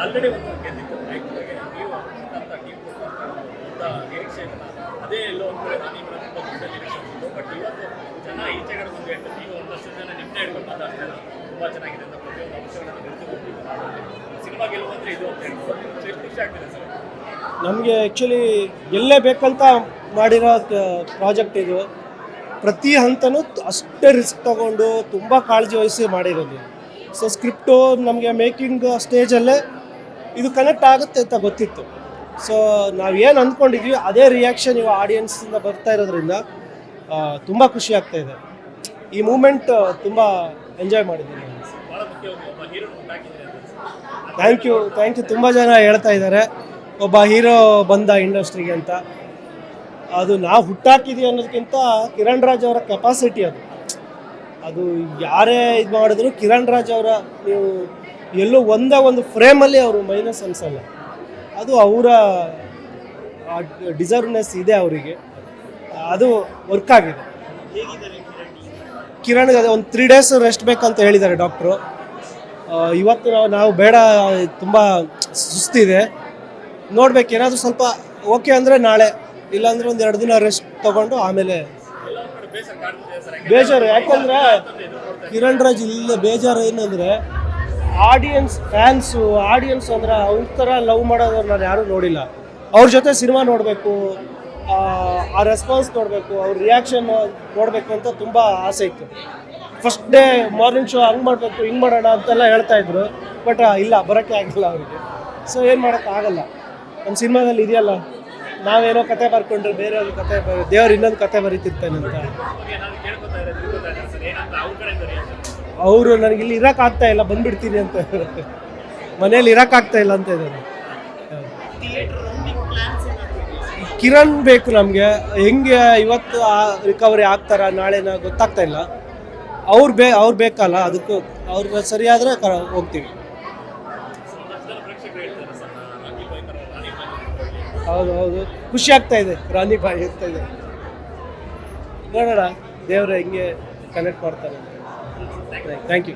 Already ಒಂದು ಗೆದ್ದಿತ್ತು ನಾಯಕರಿಗೆ ನೀವು ಅಂತ ಟೀಮ್ ದೊಡ್ಡ ನಿರೀಕ್ಷೆಯನ್ನ ಅದೇ ಎಲ್ಲೋ ಒಂದು ಕಡೆ ನಾನು ಇವರ ತುಂಬ ದೊಡ್ಡ ನಿರೀಕ್ಷೆ ಇತ್ತು ಬಟ್ ಇವತ್ತು ಜನ ಈಚೆಗಡೆ ಬಂದು ಹೇಳ್ತಾರೆ ನೀವು ಒಂದಷ್ಟು ಜನ ನಿಮ್ಮನ್ನೇ ಹಿಡ್ಕೊಂಡು ಮಾತಾಡ್ತಾರೆ ತುಂಬ ಚೆನ್ನಾಗಿದೆ ಅಂತ ಪ್ರತಿಯೊಂದು ಅಂಶಗಳನ್ನು ತಿಳಿದು ಮಾತಾಡ್ತೀವಿ ಸಿನಿಮಾ ಗೆಲ್ಲುವಂದ್ರೆ ಇದು ಅಂತ ಹೇಳ್ಬೋದು. ಎಷ್ಟು ಖುಷಿ ಆಗ್ತಿದೆ ಸರ್. ನಮಗೆ ಆ್ಯಕ್ಚುಲಿ ಎಲ್ಲೇ ಬೇಕಂತ ಮಾಡಿರೋ ಪ್ರಾಜೆಕ್ಟ್ ಇದು. ಪ್ರತಿ ಹಂತನೂ ಅಷ್ಟೇ ರಿಸ್ಕ್ ತಗೊಂಡು ತುಂಬ ಕಾಳಜಿ ವಹಿಸಿ ಮಾಡಿರೋದು. ಸೊ ಸ್ಕ್ರಿಪ್ಟು ನಮಗೆ ಮೇಕಿಂಗ್ ಸ್ಟೇಜಲ್ಲೇ ಇದು ಕನೆಕ್ಟ್ ಆಗುತ್ತೆ ಅಂತ ಗೊತ್ತಿತ್ತು. ಸೊ ನಾವು ಏನು ಅಂದ್ಕೊಂಡಿದ್ವಿ, ಅದೇ ರಿಯಾಕ್ಷನ್ ಇವಾಗ ಆಡಿಯನ್ಸಿಂದ ಬರ್ತಾ ಇರೋದ್ರಿಂದ ತುಂಬ ಖುಷಿ ಆಗ್ತಾ ಇದೆ. ಈ ಮೂಮೆಂಟ್ ತುಂಬ ಎಂಜಾಯ್ ಮಾಡಿದ್ದೀನಿ. ಥ್ಯಾಂಕ್ ಯು ಥ್ಯಾಂಕ್ ಯು ತುಂಬ ಜನ ಹೇಳ್ತಾ ಇದ್ದಾರೆ, ಒಬ್ಬ ಹೀರೋ ಬಂದ ಇಂಡಸ್ಟ್ರಿಗೆ ಅಂತ. ಅದು ನಾವು ಹುಟ್ಟಾಕಿದೀವಿ ಅನ್ನೋದಕ್ಕಿಂತ ಕಿರಣ್ ರಾಜ್ ಅವರ ಕೆಪಾಸಿಟಿ ಅದು. ಅದು ಯಾರೇ ಇದು ಮಾಡಿದ್ರು ಕಿರಣ್ ರಾಜ್ ಅವರ, ನೀವು ಎಲ್ಲೂ ಒಂದೇ ಒಂದು ಫ್ರೇಮಲ್ಲಿ ಅವರು ಮೈನಸ್ ಅನ್ಸಲ್ಲ. ಅದು ಅವರ ಡಿಸರ್ವ್ನೆಸ್ ಇದೆ ಅವರಿಗೆ. ಅದು ವರ್ಕ್ ಆಗಿದೆ. ಕಿರಣ್ಗೆ ಅದೇ ಒಂದು ತ್ರೀ ಡೇಸ್ ರೆಸ್ಟ್ ಬೇಕಂತ ಹೇಳಿದ್ದಾರೆ ಡಾಕ್ಟ್ರು ಇವತ್ತು ನಾವು ನಾವು ಬೇಡ, ತುಂಬ ಸುಸ್ತಿದೆ. ನೋಡ್ಬೇಕು, ಏನಾದರೂ ಸ್ವಲ್ಪ ಓಕೆ ಅಂದರೆ ನಾಳೆ, ಇಲ್ಲಾಂದ್ರೆ ಒಂದು ಎರಡು ದಿನ ರೆಸ್ಟ್ ತಗೊಂಡು ಆಮೇಲೆ ಬೇಜಾರು ಯಾಕಂದ್ರೆ ಕಿರಣ್ ರಾಜ್ ಇಲ್ಲ ಬೇಜಾರು ಏನಂದ್ರೆ ಆಡಿಯನ್ಸ್ ಫ್ಯಾನ್ಸು ಆಡಿಯನ್ಸ್ ಅಂದ್ರೆ ಅವ್ರ ಥರ ಲವ್ ಮಾಡೋದವ್ರು ನಾನು ಯಾರೂ ನೋಡಿಲ್ಲ. ಅವ್ರ ಜೊತೆ ಸಿನಿಮಾ ನೋಡಬೇಕು ಆ ರೆಸ್ಪಾನ್ಸ್ ನೋಡಬೇಕು ಅವ್ರ ರಿಯಾಕ್ಷನ್ ನೋಡಬೇಕು ಅಂತ ತುಂಬ ಆಸೆ ಇತ್ತು. ಫಸ್ಟ್ ಡೇ ಮಾರ್ನಿಂಗ್ ಶೋ ಹಂಗೆ ಮಾಡಬೇಕು ಹಿಂಗೆ ಮಾಡೋಣ ಅಂತೆಲ್ಲ ಹೇಳ್ತಾ ಇದ್ರು. ಬಟ್ ಇಲ್ಲ ಬರೋಕ್ಕೆ ಆಗಿಲ್ಲ ಅವರಿಗೆ. ಸೊ ಏನು ಮಾಡೋಕ್ಕಾಗಲ್ಲ ನಮ್ಮ ಸಿನಿಮಾದಲ್ಲಿ ಇದೆಯಲ್ಲ? ನಾವೇನೋ ಕತೆ ಬರ್ಕೊಂಡ್ರೆ ಬೇರೆ ಒಂದು ಕತೆ ದೇವ್ರು ಇನ್ನೊಂದು ಕತೆ ಬರೀತಿರ್ತಾನೆ ಅಂತ ಅವ್ರ? ಅವರು ನನಗೆ ಇಲ್ಲಿ ಇರೋಕ್ಕಾಗ್ತಾ ಇಲ್ಲ, ಬಂದ್ಬಿಡ್ತೀನಿ ಅಂತ. ಮನೇಲಿ ಇರೋಕ್ಕಾಗ್ತಾ ಇಲ್ಲ ಅಂತ ಇದ್ದಾರೆ ಕಿರಣ್ ಬೇಕು ನಮಗೆ ಹೆಂಗೆ ಇವತ್ತು ಆ ರಿಕವರಿ ಆಗ್ತಾರ, ನಾಳೆನ ಗೊತ್ತಾಗ್ತಾ ಇಲ್ಲ ಅವ್ರು ಬೇ, ಅವ್ರು ಬೇಕಲ್ಲ, ಅದಕ್ಕೂ ಅವ್ರಿಗೆ ಸರಿಯಾದರೆ ಕ, ಹೋಗ್ತೀವಿ ಒಂದಷ್ಟು ಜನ ಪ್ರೇಕ್ಷಕರು ಹೇಳ್ತಾರೆ ಸರ್ ರಾಕಿ ಬಾಯ್ ಥರ ರಾಣಿ ಬಾಯ್ ಹೌದು ಹೌದು ಖುಷಿ ಆಗ್ತಾ ಇದೆ. ರಾಣಿ ಬಾಯಿ ಆಗ್ತಾ ಇದೆ. ನೋಡೋಣ. ದೇವರು ಹೆಂಗೆ ಕನೆಕ್ಟ್ ಮಾಡ್ತಾರೆ ಥ್ಯಾಂಕ್ ಯು ಥ್ಯಾಂಕ್ ಯು